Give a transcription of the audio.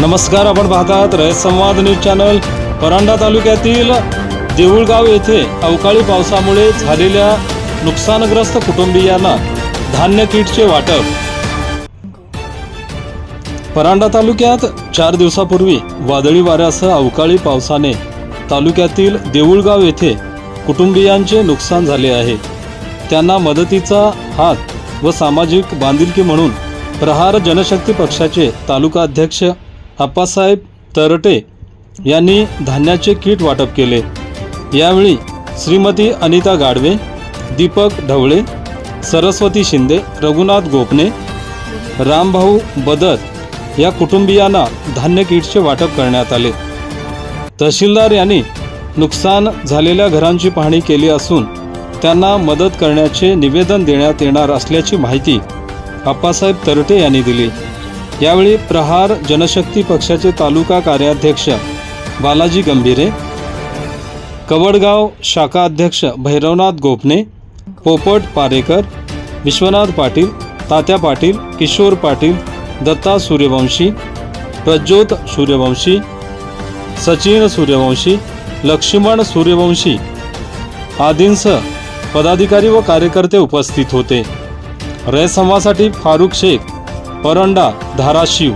नमस्कार आपण पाहतात रयत संवाद न्यूज चॅनल. परांडा तालुक्यातील देऊळगाव येथे अवकाळी पावसामुळे झालेल्या नुकसानग्रस्त कुटुंबियांना धान्य किटचे वाटप. परांडा तालुक्यात चार दिवसापूर्वी वादळी वाऱ्यासह अवकाळी पावसाने तालुक्यातील देऊळगाव येथे कुटुंबियांचे नुकसान झाले आहे. त्यांना मदतीचा हात व सामाजिक बांधिलकी म्हणून प्रहार जनशक्ती पक्षाचे तालुका अध्यक्ष आप्पासाहेब तरटे यांनी धान्याचे किट वाटप केले. यावेळी श्रीमती अनिता गाडवे दीपक ढवळे सरस्वती शिंदे रघुनाथ गोपने रामभाऊ बदर या कुटुंबियांना धान्य किटचे वाटप करण्यात आले. तहसीलदार यांनी नुकसान झालेल्या घरांची पाहणी केली असून त्यांना मदत करण्याचे निवेदन देण्यात येणार असल्याची माहिती आप्पासाहेब तरटे यांनी दिली. यावेळी प्रहार जनशक्ती पक्षाचे तालुका कार्याध्यक्ष बालाजी गंभीरे कवडगाव शाखा अध्यक्ष भैरवनाथ गोपने पोपट पारेकर विश्वनाथ पाटील तात्या पाटील किशोर पाटील दत्ता सूर्यवंशी प्रज्योत सूर्यवंशी सचिन सूर्यवंशी लक्ष्मण सूर्यवंशी आदींसह पदाधिकारी व कार्यकर्ते उपस्थित होते. रयसंवासाठी फारुख शेख परंडा धाराशिव.